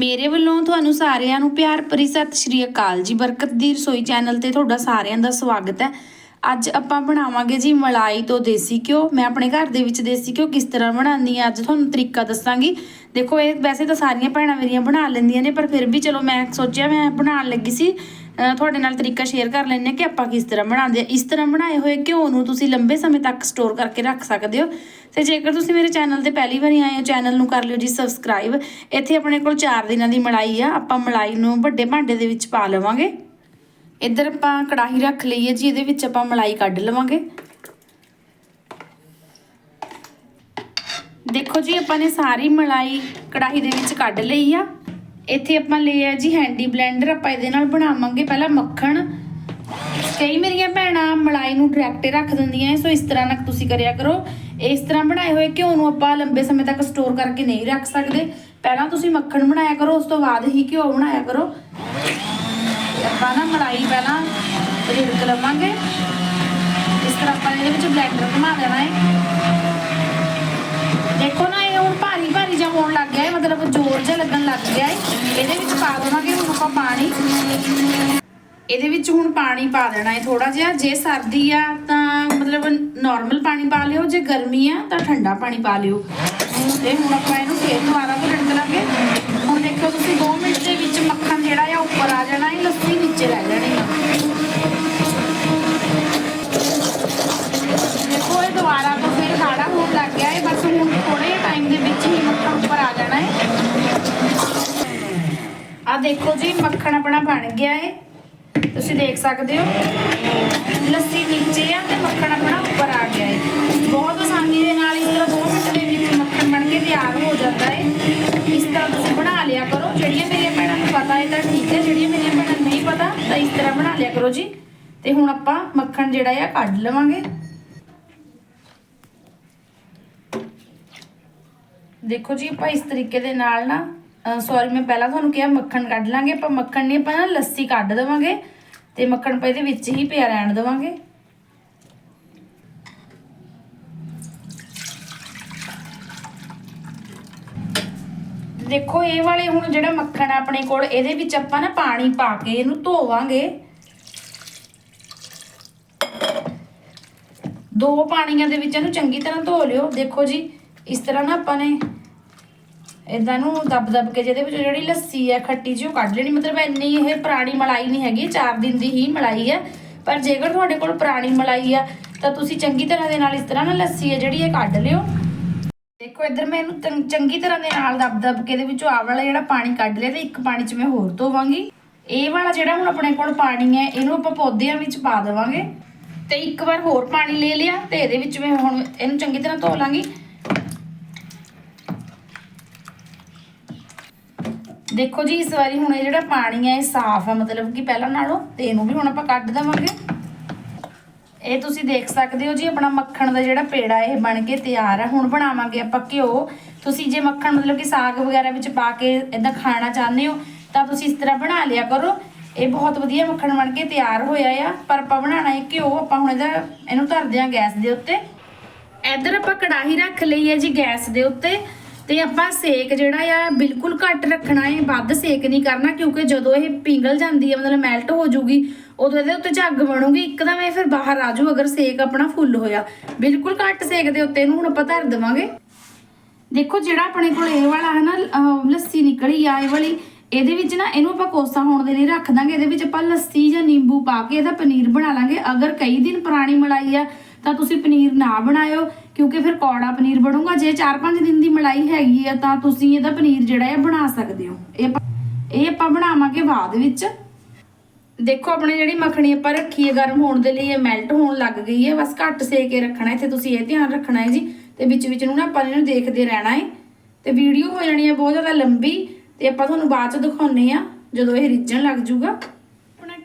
ਮੇਰੇ ਵੱਲੋਂ ਤੁਹਾਨੂੰ ਸਾਰਿਆਂ ਨੂੰ ਪਿਆਰ ਭਰੀ ਸਤਿ ਸ਼੍ਰੀ ਅਕਾਲ ਜੀ। ਬਰਕਤ ਦੀ ਰਸੋਈ ਚੈਨਲ ਤੇ ਤੁਹਾਡਾ ਸਾਰਿਆਂ ਦਾ ਸਵਾਗਤ ਹੈ। ਅੱਜ ਆਪਾਂ ਬਣਾਵਾਂਗੇ ਜੀ ਮਲਾਈ ਤੋਂ ਦੇਸੀ ਘਿਓ। ਮੈਂ ਆਪਣੇ ਘਰ ਦੇ ਵਿੱਚ ਦੇਸੀ ਘਿਓ ਕਿਸ ਤਰ੍ਹਾਂ ਬਣਾਉਂਦੀ ਆ ਅੱਜ ਤੁਹਾਨੂੰ ਤਰੀਕਾ ਦੱਸਾਂਗੀ। ਦੇਖੋ, ਇਹ ਵੈਸੇ ਤਾਂ ਸਾਰੀਆਂ ਭੈਣਾਂ ਮੇਰੀਆਂ ਬਣਾ ਲੈਂਦੀਆਂ ਨੇ, ਪਰ ਫਿਰ ਵੀ ਚਲੋ ਮੈਂ ਸੋਚਿਆ ਮੈਂ ਬਣਾਉਣ ਲੱਗੀ ਸੀ। ਤੁਹਾਡੇ ਨਾਲ ਤਰੀਕਾ ਸ਼ੇਅਰ ਕਰ ਲੈਂਦੇ ਹਾਂ ਕਿ ਆਪਾਂ ਕਿਸ ਤਰ੍ਹਾਂ ਬਣਾਉਂਦੇ ਆ ਇਸ ਤਰ੍ਹਾਂ ਬਣਾਏ ਹੋਏ ਘਿਓ ਨੂੰ ਤੁਸੀਂ ਲੰਬੇ ਸਮੇਂ ਤੱਕ ਸਟੋਰ ਕਰਕੇ ਰੱਖ ਸਕਦੇ ਹੋ। ਤੇ ਜੇਕਰ ਤੁਸੀਂ ਮੇਰੇ ਚੈਨਲ ਤੇ ਪਹਿਲੀ ਵਾਰੀ ਆਏ ਹੋ ਚੈਨਲ ਨੂੰ ਕਰ ਲਿਓ ਜੀ ਸਬਸਕ੍ਰਾਈਬ ਇੱਥੇ ਆਪਣੇ ਕੋਲ 4 ਦਿਨਾਂ ਦੀ ਮਲਾਈ ਆ। ਆਪਾਂ ਮਲਾਈ ਨੂੰ ਵੱਡੇ ਭਾਂਡੇ ਦੇ ਵਿੱਚ ਪਾ ਲਵਾਂਗੇ। ਇੱਧਰ ਆਪਾਂ ਕੜਾਹੀ ਰੱਖ ਲਈਏ ਜੀ, ਇਹਦੇ ਵਿੱਚ ਆਪਾਂ ਮਲਾਈ ਕੱਢ ਲਵਾਂਗੇ। ਦੇਖੋ ਜੀ, ਆਪਾਂ ਨੇ ਸਾਰੀ ਮਲਾਈ ਕੜਾਹੀ ਦੇ ਵਿੱਚ ਕੱਢ ਲਈ ਆ। ਇੱਥੇ ਆਪਾਂ ਲਿਆ ਜੀ ਹੈਂਡੀ ਬਲੈਂਡਰ, ਆਪਾਂ ਇਹਦੇ ਨਾਲ ਬਣਾਵਾਂਗੇ ਪਹਿਲਾਂ ਮੱਖਣ। ਕਈ ਮੇਰੀਆਂ ਭੈਣਾਂ ਮਲਾਈ ਨੂੰ ਡਾਇਰੈਕਟ ਰੱਖ ਦਿੰਦੀਆਂ ਸੋ ਇਸ ਤਰ੍ਹਾਂ ਨਾ ਤੁਸੀਂ ਕਰਿਆ ਕਰੋ। ਇਸ ਤਰ੍ਹਾਂ ਬਣਾਏ ਹੋਏ ਘਿਓ ਨੂੰ ਆਪਾਂ ਲੰਬੇ ਸਮੇਂ ਤੱਕ ਸਟੋਰ ਕਰਕੇ ਨਹੀਂ ਰੱਖ ਸਕਦੇ। ਪਹਿਲਾਂ ਤੁਸੀਂ ਮੱਖਣ ਬਣਾਇਆ ਕਰੋ, ਉਸ ਤੋਂ ਬਾਅਦ ਹੀ ਘਿਓ ਬਣਾਇਆ ਕਰੋ। ਆਪਾਂ ਨਾ ਮਲਾਈ ਪਹਿਲਾਂ ਰਿੜਕ ਲਵਾਂਗੇ। ਇਸ ਤਰ੍ਹਾਂ ਆਪਾਂ ਇਹਦੇ ਵਿੱਚ ਬਲੈਂਡਰ ਘੁਮਾ ਦੇਣਾ ਹੈ ਦੇਖੋ ਨਾ, ਇਹ ਹੁਣ ਭਾਰੀ ਭਾਰੀ ਜਿਹਾ ਹੋਣ ਲੱਗ ਮਤਲਬ ਜ਼ੋਰ ਜਿਹਾ ਲੱਗਣ ਲੱਗ ਗਿਆ ਹੈ ਇਹਦੇ ਵਿੱਚ ਪਾ ਦੇਵਾਂਗੇ ਹੁਣ ਆਪਾਂ ਪਾਣੀ। ਇਹਦੇ ਵਿੱਚ ਹੁਣ ਪਾਣੀ ਪਾ ਦੇਣਾ ਹੈ ਥੋੜਾ ਜਿਹਾ। ਜੇ ਸਰਦੀ ਆ ਤਾਂ ਮਤਲਬ ਨਾਰਮਲ ਪਾਣੀ ਪਾ ਲਿਓ। ਜੇ ਗਰਮੀ ਆ ਤਾਂ ਠੰਡਾ ਪਾਣੀ ਪਾ ਲਿਓ। ਤੇ ਹੁਣ ਆਪਾਂ ਇਹਨੂੰ ਫੇਰ ਦੁਬਾਰਾ ਘੁਲਣ ਲਾਂਗੇ ਹੁਣ ਦੇਖੋ ਤੁਸੀਂ 2 ਮਿੰਟ ਦੇ ਵਿੱਚ ਮੱਖਣ ਜਿਹੜਾ ਆ ਉੱਪਰ ਆ ਜਾਣਾ ਹੈ ਲੱਸੀ ਨੀਚੇ ਰਹਿ ਜਾਣੀ ਹੈ ਦੇਖੋ ਜੀ, ਮੱਖਣ ਆਪਣਾ ਬਣ ਗਿਆ ਹੈ ਤੁਸੀਂ ਦੇਖ ਸਕਦੇ ਹੋ। ਲੱਸੀ ਨੀਚੇ ਆ ਤੇ ਮੱਖਣ ਆਪਣਾ ਉੱਪਰ ਆ ਗਿਆ ਹੈ ਬਹੁਤ ਆਸਾਨੀ ਦੇ ਨਾਲ ਇਸ ਤਰ੍ਹਾਂ 2 ਮਿੰਟ ਦੇ ਵਿੱਚ ਮੱਖਣ ਬਣ ਕੇ ਤਿਆਰ ਹੋ ਜਾਂਦਾ ਹੈ ਇਸ ਤਰ੍ਹਾਂ ਤੁਸੀਂ ਬਣਾ ਲਿਆ ਕਰੋ। ਜਿਹੜੀਆਂ ਮੇਰੀਆਂ ਭੈਣਾਂ ਨੂੰ ਪਤਾ ਹੈ ਤਾਂ ਠੀਕ ਹੈ ਜਿਹੜੀਆਂ ਮੇਰੀਆਂ ਭੈਣਾਂ ਨੂੰ ਨਹੀਂ ਪਤਾ ਤਾਂ ਇਸ ਤਰ੍ਹਾਂ ਬਣਾ ਲਿਆ ਕਰੋ ਜੀ। ਤੇ ਹੁਣ ਆਪਾਂ ਮੱਖਣ ਜਿਹੜਾ ਆ ਕੱਢ ਲਵਾਂਗੇ। ਦੇਖੋ ਜੀ, ਆਪਾਂ ਇਸ ਤਰੀਕੇ ਦੇ ਨਾਲ ਨਾ ਸੌਰੀ ਮੈਂ ਪਹਿਲਾਂ ਤੁਹਾਨੂੰ ਕਿਹਾ ਮੱਖਣ ਕੱਢ ਲਾਂਗੇ, ਆਪਾਂ ਮੱਖਣ ਨਹੀਂ, ਆਪਾਂ ਨਾ ਲੱਸੀ ਕੱਢ ਦੇਵਾਂਗੇ ਤੇ ਮੱਖਣ ਆਪਾਂ ਇਹਦੇ ਵਿੱਚ ਹੀ ਪਿਆ ਰਹਿਣ ਦੇਵਾਂਗੇ। ਦੇਖੋ, ਇਹ ਵਾਲੇ ਹੁਣ ਜਿਹੜਾ ਮੱਖਣ ਆ ਆਪਣੇ ਕੋਲ, ਇਹਦੇ ਵਿੱਚ ਆਪਾਂ ਨਾ ਪਾਣੀ ਪਾ ਕੇ ਇਹਨੂੰ ਧੋਵਾਂਗੇ। ਦੋ ਪਾਣੀਆਂ ਦੇ ਵਿੱਚ ਇਹਨੂੰ ਚੰਗੀ ਤਰ੍ਹਾਂ ਧੋ ਲਿਓ। ਦੇਖੋ ਜੀ, ਇਸ ਤਰ੍ਹਾਂ ਨਾ ਆਪਾਂ ਨੇ ਇਦਾਂ ਨੂੰ ਦਬ ਦਬ ਕੇ ਜਿਹਦੇ ਵਿੱਚ ਜਿਹੜੀ ਲੱਸੀ ਹੈ, ਖੱਟੀ ਜਿਹੀ ਉਹ ਕੱਢ ਲੈਣੀ। ਮਤਲਬ ਇੰਨੀ ਇਹ ਪੁਰਾਣੀ ਮਲਾਈ ਨਹੀਂ ਹੈਗੀ 4 ਦਿਨ ਦੀ ਹੀ ਮਲਾਈ ਹੈ। ਪਰ ਜੇਕਰ ਤੁਹਾਡੇ ਕੋਲ ਪੁਰਾਣੀ ਮਲਾਈ ਆ, ਤਾਂ ਤੁਸੀਂ ਚੰਗੀ ਤਰ੍ਹਾਂ ਦੇ ਨਾਲ ਇਸ ਤਰ੍ਹਾਂ ਨਾ ਲੱਸੀ ਹੈ ਜਿਹੜੀ ਇਹ ਕੱਢ ਲਿਓ। ਦੇਖੋ, ਇੱਧਰ ਮੈਂ ਇਹਨੂੰ ਚੰ- ਚੰਗੀ ਤਰ੍ਹਾਂ ਦੇ ਨਾਲ ਦਬ ਦਬ ਕੇ ਇਹਦੇ ਵਿੱਚੋਂ ਆਹ ਵਾਲਾ ਜਿਹੜਾ ਪਾਣੀ ਕੱਢ ਲਿਆ ਤੇ ਇੱਕ ਪਾਣੀ 'ਚ ਮੈਂ ਹੋਰ ਧੋਵਾਂਗੀ। ਇਹ ਵਾਲਾ ਜਿਹੜਾ ਹੁਣ ਆਪਣੇ ਕੋਲ ਪਾਣੀ ਹੈ, ਇਹਨੂੰ ਆਪਾਂ ਪੌਦਿਆਂ ਵਿੱਚ ਪਾ ਦੇਵਾਂਗੇ। ਤੇ ਇੱਕ ਵਾਰ ਹੋਰ ਪਾਣੀ ਲੈ ਲਿਆ ਤੇ ਇਹਦੇ ਵਿੱਚ ਮੈਂ ਹੁਣ ਇਹਨੂੰ ਚੰਗੀ ਤਰ੍ਹਾਂ ਧੋ ਲਾਂਗੀ। ਦੇਖੋ ਜੀ, ਇਸ ਵਾਰੀ ਹੁਣ ਇਹ ਜਿਹੜਾ ਪਾਣੀ ਹੈ, ਇਹ ਸਾਫ਼ ਹੈ। ਮਤਲਬ ਕਿ ਪਹਿਲਾਂ ਨਾਲੋਂ ਤੇ ਇਹਨੂੰ ਵੀ ਹੁਣ ਆਪਾਂ ਕੱਢ ਦੇਵਾਂਗੇ। ਇਹ ਤੁਸੀਂ ਦੇਖ ਸਕਦੇ ਹੋ ਜੀ, ਆਪਣਾ ਮੱਖਣ ਦਾ ਜਿਹੜਾ ਪੇੜਾ ਇਹ ਬਣ ਕੇ ਤਿਆਰ ਹੈ। ਹੁਣ ਬਣਾਵਾਂਗੇ ਆਪਾਂ ਘਿਓ। ਤੁਸੀਂ ਜੇ ਮੱਖਣ ਮਤਲਬ ਕਿ ਸਾਗ ਵਗੈਰਾ ਵਿੱਚ ਪਾ ਕੇ ਇਦਾਂ ਖਾਣਾ ਚਾਹੁੰਦੇ ਹੋ, ਤਾਂ ਤੁਸੀਂ ਇਸ ਤਰ੍ਹਾਂ ਬਣਾ ਲਿਆ ਕਰੋ। ਇਹ ਬਹੁਤ ਵਧੀਆ ਮੱਖਣ ਬਣ ਕੇ ਤਿਆਰ ਹੋਇਆ ਆ। ਪਰ ਆਪਾਂ ਬਣਾਉਣਾ ਹੈ ਘਿਓ, ਆਪਾਂ ਹੁਣ ਇਹਦਾ, ਇਹਨੂੰ ਧਰਦੇ ਹਾਂ ਗੈਸ ਦੇ ਉੱਤੇ। ਇੱਧਰ ਆਪਾਂ ਕੜਾਹੀ ਰੱਖ ਲਈ ਹੈ ਜੀ ਗੈਸ ਦੇ ਉੱਤੇ। ਤੇ ਆਪਾਂ ਸੇਕ ਜਿਹੜਾ ਆ ਬਿਲਕੁਲ ਘੱਟ ਰੱਖਣਾ ਹੈ ਵੱਧ ਸੇਕ ਨਹੀਂ ਕਰਨਾ, ਕਿਉਂਕਿ ਜਦੋਂ ਇਹ ਪਿੰਗਲ ਜਾਂਦੀ ਹੈ ਮਤਲਬ ਮੈਲਟ ਹੋ ਜਾਊਗੀ, ਉਦੋਂ ਇਹਦੇ ਉੱਤੇ ਝੱਗ ਬਣੂਗੀ, ਇੱਕਦਮ ਇਹ ਫਿਰ ਬਾਹਰ ਆ ਜੂ ਅਗਰ ਸੇਕ ਆਪਣਾ ਫੁੱਲ ਹੋਇਆ। ਬਿਲਕੁਲ ਘੱਟ ਸੇਕ ਦੇ ਉੱਤੇ ਇਹਨੂੰ ਹੁਣ ਆਪਾਂ ਧਰ ਦੇਵਾਂਗੇ। ਦੇਖੋ, ਜਿਹੜਾ ਆਪਣੇ ਕੋਲ ਇਹ ਵਾਲਾ ਹੈ ਨਾ ਲੱਸੀ ਨਿਕਲੀ ਆ, ਇਹ ਵਾਲੀ, ਇਹਦੇ ਵਿੱਚ ਨਾ ਇਹਨੂੰ ਆਪਾਂ ਕੋਸਾ ਹੋਣ ਦੇ ਲਈ ਰੱਖ ਦਾਂਗੇ। ਇਹਦੇ ਵਿੱਚ ਆਪਾਂ ਲੱਸੀ ਜਾਂ ਨਿੰਬੂ ਪਾ ਕੇ ਇਹਦਾ ਪਨੀਰ ਬਣਾ ਲਾਂਗੇ। ਅਗਰ ਕਈ ਦਿਨ ਪੁਰਾਣੀ ਮਲਾਈ ਆ ਤਾਂ ਤੁਸੀਂ ਪਨੀਰ ਨਾ ਬਣਾਇਓ, ਕਿਉਂਕਿ ਫਿਰ ਕੌੜਾ ਪਨੀਰ ਬਣੂਗਾ। ਜੇ 4-5 ਦਿਨ ਦੀ ਮਲਾਈ ਹੈਗੀ ਆ, ਤਾਂ ਤੁਸੀਂ ਇਹਦਾ ਪਨੀਰ ਜਿਹੜਾ ਹੈ ਬਣਾ ਸਕਦੇ ਹੋ। ਇਹ ਇਹ ਆਪਾਂ ਬਣਾਵਾਂਗੇ ਬਾਅਦ ਵਿੱਚ। ਦੇਖੋ, ਆਪਣੀ ਜਿਹੜੀ ਮੱਖਣੀ ਆਪਾਂ ਰੱਖੀ ਹੈ ਗਰਮ ਹੋਣ ਦੇ ਲਈ ਇਹ ਮੈਲਟ ਹੋਣ ਲੱਗ ਗਈ ਹੈ ਬਸ ਘੱਟ ਸੇਕ ਕੇ ਰੱਖਣਾ, ਇੱਥੇ ਤੁਸੀਂ ਇਹ ਧਿਆਨ ਰੱਖਣਾ ਹੈ ਜੀ। ਤੇ ਵਿੱਚ ਵਿੱਚ ਨੂੰ ਨਾ ਆਪਾਂ ਇਹਨੂੰ ਦੇਖਦੇ ਰਹਿਣਾ ਹੈ। ਤੇ ਵੀਡੀਓ ਹੋ ਜਾਣੀ ਹੈ ਬਹੁਤ ਜ਼ਿਆਦਾ ਲੰਬੀ। ਤੇ ਆਪਾਂ ਤੁਹਾਨੂੰ ਬਾਅਦ ਚ ਦਿਖਾਉਨੇ ਆ ਜਦੋਂ ਇਹ ਰਿੱਝਣ ਲੱਗ ਜਾਊਗਾ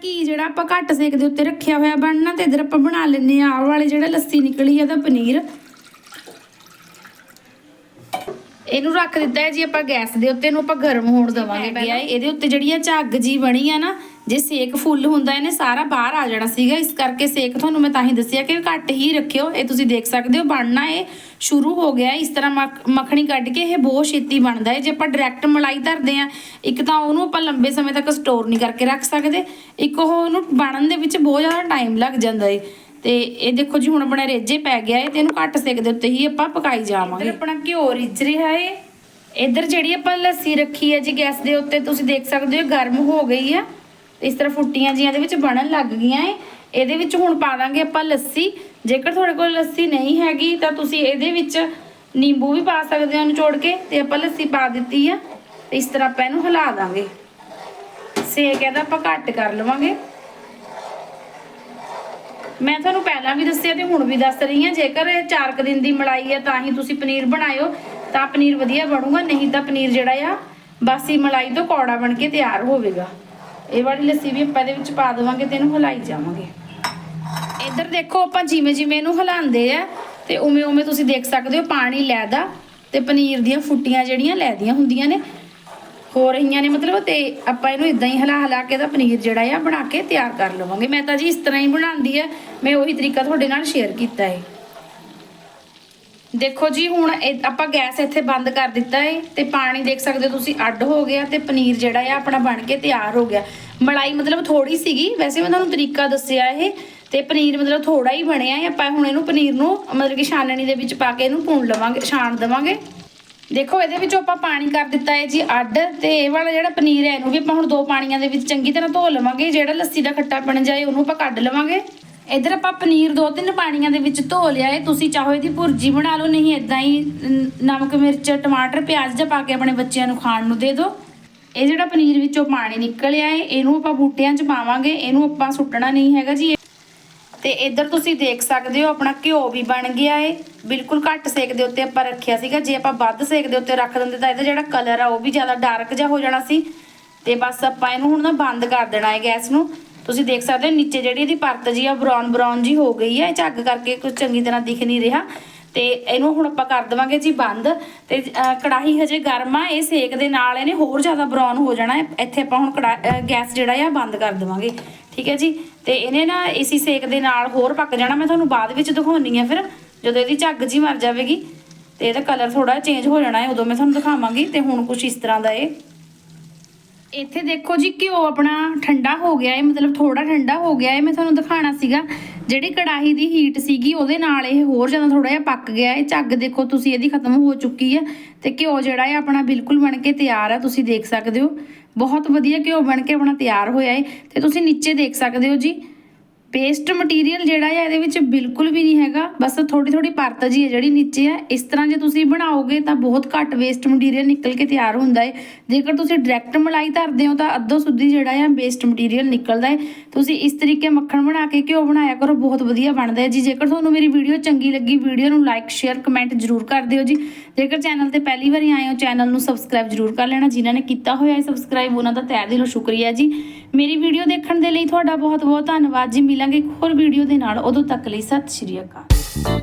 ਘੀ ਜਿਹੜਾ ਆਪਾਂ ਘੱਟ ਸੇਕ ਦੇ ਉੱਤੇ ਰੱਖਿਆ ਹੋਇਆ ਬਣਨਾ ਤੇ ਇਧਰ ਆਪਾਂ ਬਣਾ ਲੈਨੇ ਆ ਆਹ ਵਾਲੇ ਜਿਹੜਾ ਲੱਸੀ ਨਿਕਲੀ ਆ ਦਾ ਪਨੀਰ। ਇਹਨੂੰ ਰੱਖ ਦਿੱਤਾ ਹੈ ਜੀ ਆਪਾਂ ਗੈਸ ਦੇ ਉੱਤੇ ਇਹਨੂੰ ਆਪਾਂ ਗਰਮ ਹੋਣ ਦਵਾਂਗੇ ਪਹਿਲਾਂ ਇਹਦੇ ਉੱਤੇ ਜਿਹੜੀ ਆ ਝੱਗ ਜੀ ਬਣੀ ਆ ਨਾ ਜੇ ਸੇਕ ਫੁੱਲ ਹੁੰਦਾ ਇਹਨੇ ਸਾਰਾ ਬਾਹਰ ਆ ਜਾਣਾ ਸੀਗਾ। ਇਸ ਕਰਕੇ ਸੇਕ ਤੁਹਾਨੂੰ ਮੈਂ ਤਾਂ ਹੀ ਦੱਸਿਆ ਕਿ ਘੱਟ ਹੀ ਰੱਖਿਓ। ਇਹ ਤੁਸੀਂ ਦੇਖ ਸਕਦੇ ਹੋ ਬਣਨਾ ਇਹ ਸ਼ੁਰੂ ਹੋ ਗਿਆ ਇਸ ਤਰ੍ਹਾਂ ਮੱਖ- ਮੱਖਣੀ ਕੱਢ ਕੇ ਇਹ ਬਹੁਤ ਛੇਤੀ ਬਣਦਾ ਹੈ। ਜੇ ਆਪਾਂ ਡਾਇਰੈਕਟ ਮਲਾਈ ਧਰਦੇ ਆ ਇੱਕ ਤਾਂ ਉਹਨੂੰ ਆਪਾਂ ਲੰਬੇ ਸਮੇਂ ਤੱਕ ਸਟੋਰ ਨਹੀਂ ਕਰਕੇ ਰੱਖ ਸਕਦੇ। ਇੱਕ ਉਹ ਉਹਨੂੰ ਬਣਨ ਦੇ ਵਿੱਚ ਬਹੁਤ ਜ਼ਿਆਦਾ ਟਾਈਮ ਲੱਗ ਜਾਂਦਾ ਏ ਤੇ ਇਹ ਦੇਖੋ ਜੀ, ਹੁਣ ਆਪਣਾ ਰੇਜੇ ਪੈ ਗਿਆ ਏ ਤੇ ਇਹਨੂੰ ਘੱਟ ਸੇਕ ਦੇ ਉੱਤੇ ਹੀ ਆਪਾਂ ਪਕਾਈ ਜਾਵਾਂਗੇ। ਆਪਣਾ ਘਿਓ ਰਿੱਝ ਰਿਹਾ ਏ। ਇੱਧਰ ਜਿਹੜੀ ਆਪਾਂ ਲੱਸੀ ਰੱਖੀ ਹੈ ਜੀ, ਗੈਸ ਦੇ ਉੱਤੇ ਤੁਸੀਂ ਦੇਖ ਸਕਦੇ ਹੋ ਗਰਮ ਹੋ ਗਈ ਆ। ਇਸ ਤਰ੍ਹਾਂ ਫੁੱਟੀਆਂ ਜੀਆਂ ਦੇ ਵਿੱਚ ਬਣਨ ਲੱਗ ਗਈਆਂ ਏ। ਇਹਦੇ ਵਿੱਚ ਹੁਣ ਪਾ ਦਾਂਗੇ ਆਪਾਂ ਲੱਸੀ। ਜੇਕਰ ਤੁਹਾਡੇ ਕੋਲ ਲੱਸੀ ਨਹੀਂ ਹੈਗੀ, ਤਾਂ ਤੁਸੀਂ ਇਹਦੇ ਵਿੱਚ ਨਿੰਬੂ ਵੀ ਪਾ ਸਕਦੇ ਹੋ ਨਿਚੋੜ ਕੇ, ਤੇ ਆਪਾਂ ਲੱਸੀ ਪਾ ਦਿੱਤੀ ਆ। ਤੇ ਇਸ ਤਰ੍ਹਾਂ ਆਪਾਂ ਇਹਨੂੰ ਹਿਲਾ ਦਾਂਗੇ। ਸੇਕ ਇਹਦਾ ਆਪਾਂ ਘੱਟ ਕਰ ਲਵਾਂਗੇ। ਮੈਂ ਤੁਹਾਨੂੰ ਪਹਿਲਾਂ ਵੀ ਦੱਸਿਆ ਤੇ ਹੁਣ ਵੀ ਦੱਸ ਰਹੀ ਹਾਂ, ਜੇਕਰ ਇਹ ਚਾਰ ਕੁ ਦਿਨ ਦੀ ਮਲਾਈ ਹੈ ਤਾਂ ਹੀ ਤੁਸੀਂ ਪਨੀਰ ਬਣਾਇਓ, ਤਾਂ ਪਨੀਰ ਵਧੀਆ ਬਣੂਗਾ, ਨਹੀਂ ਤਾਂ ਪਨੀਰ ਜਿਹੜਾ ਆ, ਬਾਸੀ ਮਲਾਈ ਤੋਂ ਕੌੜਾ ਬਣ ਕੇ ਤਿਆਰ ਹੋਵੇਗਾ। ਇਹ ਵਾਲੀ ਲੱਸੀ ਵੀ ਆਪਾਂ ਇਹਦੇ ਵਿੱਚ ਪਾ ਦੇਵਾਂਗੇ ਤੇ ਇਹਨੂੰ ਹਿਲਾਈ ਜਾਵਾਂਗੇ। ਇੱਧਰ ਦੇਖੋ, ਆਪਾਂ ਜਿਵੇਂ ਜਿਵੇਂ ਇਹਨੂੰ ਹਿਲਾਉਂਦੇ ਆ, ਤੇ ਉਵੇਂ ਉਵੇਂ ਤੁਸੀਂ ਦੇਖ ਸਕਦੇ ਹੋ, ਪਾਣੀ ਲੈਦਾ ਤੇ ਪਨੀਰ ਦੀਆਂ ਫੁੱਟੀਆਂ ਜਿਹੜੀਆਂ ਲੈਦੀਆਂ ਹੁੰਦੀਆਂ ਨੇ ਹੋ ਰਹੀਆਂ ਨੇ ਮਤਲਬ ਤੇ ਆਪਾਂ ਇਹਨੂੰ ਇਦਾਂ ਹੀ ਹਿਲਾ ਹਲਾ ਕੇ ਦਾ ਪਨੀਰ ਜਿਹੜਾ ਆ ਬਣਾ ਕੇ ਤਿਆਰ ਕਰ ਲਵਾਂਗੇ। ਮੈਂ ਤਾਂ ਜੀ ਇਸ ਤਰ੍ਹਾਂ ਹੀ ਬਣਾਉਂਦੀ ਆ। ਮੈਂ ਉਹੀ ਤਰੀਕਾ ਤੁਹਾਡੇ ਨਾਲ ਸ਼ੇਅਰ ਕੀਤਾ ਹੈ ਦੇਖੋ ਜੀ, ਹੁਣ ਆਪਾਂ ਗੈਸ ਇੱਥੇ ਬੰਦ ਕਰ ਦਿੱਤਾ ਹੈ ਤੇ ਪਾਣੀ ਦੇਖ ਸਕਦੇ ਹੋ ਤੁਸੀਂ ਅੱਡ ਹੋ ਗਿਆ ਤੇ ਪਨੀਰ ਜਿਹੜਾ ਆ ਆਪਣਾ ਬਣ ਕੇ ਤਿਆਰ ਹੋ ਗਿਆ। ਮਲਾਈ ਮਤਲਬ ਥੋੜੀ ਸੀਗੀ, ਵੈਸੇ ਮੈਂ ਤੁਹਾਨੂੰ ਤਰੀਕਾ ਦੱਸਿਆ ਇਹ ਤੇ ਪਨੀਰ ਮਤਲਬ ਥੋੜਾ ਹੀ ਬਣਿਆ ਹੈ ਆਪਾਂ ਹੁਣ ਇਹਨੂੰ ਪਨੀਰ ਨੂੰ ਮਤਲਬ ਕਿ ਛਾਨਣੀ ਦੇ ਵਿੱਚ ਪਾ ਕੇ ਇਹਨੂੰ ਭੁੰਨ ਲਵਾਂਗੇ, ਛਾਣ ਦੇਵਾਂਗੇ। ਦੇਖੋ, ਇਹਦੇ ਵਿੱਚੋਂ ਆਪਾਂ ਪਾਣੀ ਕਰ ਦਿੱਤਾ ਹੈ ਜੀ, ਅੱਡ ਤੇ ਇਹ ਵਾਲਾ ਜਿਹੜਾ ਪਨੀਰ ਹੈ, ਇਹਨੂੰ ਵੀ ਆਪਾਂ ਹੁਣ ਦੋ ਪਾਣੀਆਂ ਦੇ ਵਿੱਚ ਚੰਗੀ ਤਰ੍ਹਾਂ ਧੋ ਲਵਾਂਗੇ। ਜਿਹੜਾ ਲੱਸੀ ਦਾ ਖੱਟਾ ਬਣ ਜਾਏ, ਉਹਨੂੰ ਆਪਾਂ ਕੱਢ ਲਵਾਂਗੇ। ਇੱਧਰ ਆਪਾਂ ਪਨੀਰ ਦੋ ਤਿੰਨ ਪਾਣੀਆਂ ਦੇ ਵਿੱਚ ਧੋ ਲਿਆ ਹੈ। ਤੁਸੀਂ ਚਾਹੋ ਇਹਦੀ ਭੁਰਜੀ ਬਣਾ ਲਓ, ਨਹੀਂ ਇਦਾਂ ਹੀ ਨਮਕ, ਮਿਰਚ, ਟਮਾਟਰ, ਪਿਆਜ਼ ਜਾਂ ਪਾ ਕੇ ਆਪਣੇ ਬੱਚਿਆਂ ਨੂੰ ਖਾਣ ਨੂੰ ਦੇ ਦਿਓ। ਇਹ ਜਿਹੜਾ ਪਨੀਰ ਵਿੱਚੋਂ ਪਾਣੀ ਨਿਕਲਿਆ ਹੈ, ਇਹਨੂੰ ਆਪਾਂ ਬੂਟਿਆਂ 'ਚ ਪਾਵਾਂਗੇ। ਇਹਨੂੰ ਆਪਾਂ ਸੁੱਟਣਾ ਨਹੀਂ ਹੈਗਾ ਜੀ। ਤੇ ਇੱਧਰ ਤੁਸੀਂ ਦੇਖ ਸਕਦੇ ਹੋ, ਆਪਣਾ ਘਿਓ ਵੀ ਬਣ ਗਿਆ ਏ। ਬਿਲਕੁਲ ਘੱਟ ਸੇਕ ਦੇ ਉੱਤੇ ਆਪਾਂ ਰੱਖਿਆ ਸੀਗਾ। ਜੇ ਆਪਾਂ ਵੱਧ ਸੇਕ ਦੇ ਉੱਤੇ ਰੱਖ ਦਿੰਦੇ ਤਾਂ ਇਹਦਾ ਜਿਹੜਾ ਕਲਰ ਆ, ਉਹ ਵੀ ਜ਼ਿਆਦਾ ਡਾਰਕ ਜਿਹਾ ਹੋ ਜਾਣਾ ਸੀ। ਤੇ ਬਸ ਆਪਾਂ ਇਹਨੂੰ ਹੁਣ ਨਾ ਬੰਦ ਕਰ ਦੇਣਾ ਹੈ ਗੈਸ ਨੂੰ। ਤੁਸੀਂ ਦੇਖ ਸਕਦੇ ਹੋ, ਨੀਚੇ ਜਿਹੜੀ ਇਹਦੀ ਪਰਤ ਜੀ ਆ ਬਰਾਊਨ ਬਰਾਊਨ ਜੀ ਹੋ ਗਈ ਹੈ ਇਹ ਝੱਗ ਕਰਕੇ ਕੁਝ ਚੰਗੀ ਤਰ੍ਹਾਂ ਦਿਖ ਨਹੀਂ ਰਿਹਾ। ਤੇ ਇਹਨੂੰ ਹੁਣ ਆਪਾਂ ਕਰ ਦੇਵਾਂਗੇ ਜੀ ਬੰਦ। ਤੇ ਕੜਾਹੀ ਹਜੇ ਗਰਮ ਆ, ਇਹ ਸੇਕ ਦੇ ਨਾਲ ਇਹਨੇ ਹੋਰ ਜ਼ਿਆਦਾ ਬਰਾਊਨ ਹੋ ਜਾਣਾ ਇੱਥੇ ਆਪਾਂ ਹੁਣ ਕੜਾ- ਗੈਸ ਜਿਹੜਾ ਆ, ਬੰਦ ਕਰ ਦੇਵਾਂਗੇ। ਠੀਕ ਹੈ ਜੀ? ਤੇ ਇਹਨੇ ਨਾ ਇਸੀ ਸੇਕ ਦੇ ਨਾਲ ਹੋਰ ਪੱਕ ਜਾਣਾ। ਮੈਂ ਤੁਹਾਨੂੰ ਬਾਅਦ ਵਿੱਚ ਦਿਖਾਉਣੀ ਆ ਫਿਰ, ਜਦੋਂ ਇਹਦੀ ਝੱਗ ਜੀ ਮਰ ਜਾਵੇਗੀ। ਤੇ ਇਹਦਾ ਕਲਰ ਥੋੜਾ ਚੇਂਜ ਹੋ ਜਾਣਾ ਹੈ, ਉਦੋਂ ਮੈਂ ਤੁਹਾਨੂੰ ਦਿਖਾਵਾਂਗੀ। ਤੇ ਹੁਣ ਕੁਝ ਇਸ ਤਰ੍ਹਾਂ ਦਾ ਇਹ ਇੱਥੇ ਦੇਖੋ ਜੀ ਘਿਓ ਆਪਣਾ ਠੰਡਾ ਹੋ ਗਿਆ ਹੈ ਮਤਲਬ ਥੋੜਾ ਠੰਡਾ ਹੋ ਗਿਆ ਹੈ ਮੈਂ ਤੁਹਾਨੂੰ ਦਿਖਾਣਾ ਸੀਗਾ, ਜਿਹੜੀ ਕੜਾਹੀ ਦੀ ਹੀਟ ਸੀਗੀ, ਉਹਦੇ ਨਾਲ ਇਹ ਹੋਰ ਜ਼ਿਆਦਾ ਥੋੜਾ ਜਿਹਾ ਪੱਕ ਗਿਆ ਹੈ ਝੱਗ ਦੇਖੋ ਤੁਸੀਂ, ਇਹਦੀ ਖਤਮ ਹੋ ਚੁੱਕੀ ਹੈ ਤੇ ਘਿਓ ਜਿਹੜਾ ਹੈ ਆਪਣਾ ਬਿਲਕੁਲ ਬਣ ਕੇ ਤਿਆਰ ਹੈ ਤੁਸੀਂ ਦੇਖ ਸਕਦੇ ਹੋ। ਬਹੁਤ ਵਧੀਆ ਘਿਓ ਬਣ ਕੇ ਆਪਣਾ ਤਿਆਰ ਹੋਇਆ ਹੈ ਤੇ ਤੁਸੀਂ ਨੀਚੇ ਦੇਖ ਸਕਦੇ ਹੋ ਜੀ। ਪੇਸਟ ਮਟੀਰੀਅਲ ਜਿਹੜਾ ਹੈ ਇਹਦੇ ਵਿੱਚ ਬਿਲਕੁਲ ਵੀ ਨਹੀਂ ਹੈਗਾ। ਬਸ ਥੋੜੀ ਥੋੜੀ ਪਰਤ ਜੀ ਹੈ ਜਿਹੜੀ ਨੀਚੇ ਹੈ। ਇਸ ਤਰ੍ਹਾਂ ਜੇ ਤੁਸੀਂ ਬਣਾਓਗੇ ਤਾਂ ਬਹੁਤ ਘੱਟ ਵੇਸਟ ਮਟੀਰੀਅਲ ਨਿਕਲ ਕੇ ਤਿਆਰ ਹੁੰਦਾ ਹੈ। ਜੇਕਰ ਤੁਸੀਂ ਡਾਇਰੈਕਟ ਮਲਾਈ ਧਰਦੇ ਹੋ ਤਾਂ ਅੱਧੋ ਸੁੱਧੀ ਜਿਹੜਾ ਹੈ ਵੇਸਟ ਮਟੀਰੀਅਲ ਨਿਕਲਦਾ ਹੈ। ਤੁਸੀਂ ਇਸ ਤਰੀਕੇ ਮੱਖਣ ਬਣਾ ਕੇ ਘਿਓ ਬਣਾਇਆ ਕਰੋ, ਬਹੁਤ ਵਧੀਆ ਬਣਦਾ ਹੈ ਜੀ। ਜੇਕਰ ਤੁਹਾਨੂੰ ਮੇਰੀ ਵੀਡੀਓ ਚੰਗੀ ਲੱਗੀ ਵੀਡੀਓ ਨੂੰ ਲਾਈਕ ਸ਼ੇਅਰ ਕਮੈਂਟ ਜ਼ਰੂਰ ਕਰ ਦਿਓ ਜੀ। ਜੇਕਰ ਚੈਨਲ ਤੇ ਪਹਿਲੀ ਵਾਰੀ ਆਏ ਹੋ ਚੈਨਲ ਨੂੰ ਸਬਸਕ੍ਰਾਈਬ ਜ਼ਰੂਰ ਕਰ ਲੈਣਾ। ਜਿਨ੍ਹਾਂ ਨੇ ਕੀਤਾ ਹੋਇਆ ਹੈ ਸਬਸਕ੍ਰਾਈਬ ਉਹਨਾਂ ਦਾ ਤਹਿ ਦਿਲੋਂ ਸ਼ੁਕਰੀਆ ਜੀ। ਮੇਰੀ ਵੀਡੀਓ ਦੇਖਣ ਦੇ ਲਈ ਤੁਹਾਡਾ ਬਹੁਤ ਬਹੁਤ ਧੰਨਵਾਦ ਜੀ। ਮਿਲਾਂਗੇ ਇੱਕ ਹੋਰ ਵੀਡੀਓ ਦੇ ਨਾਲ। ਉਦੋਂ ਤੱਕ ਲਈ ਸਤਿ ਸ਼੍ਰੀ ਅਕਾਲ।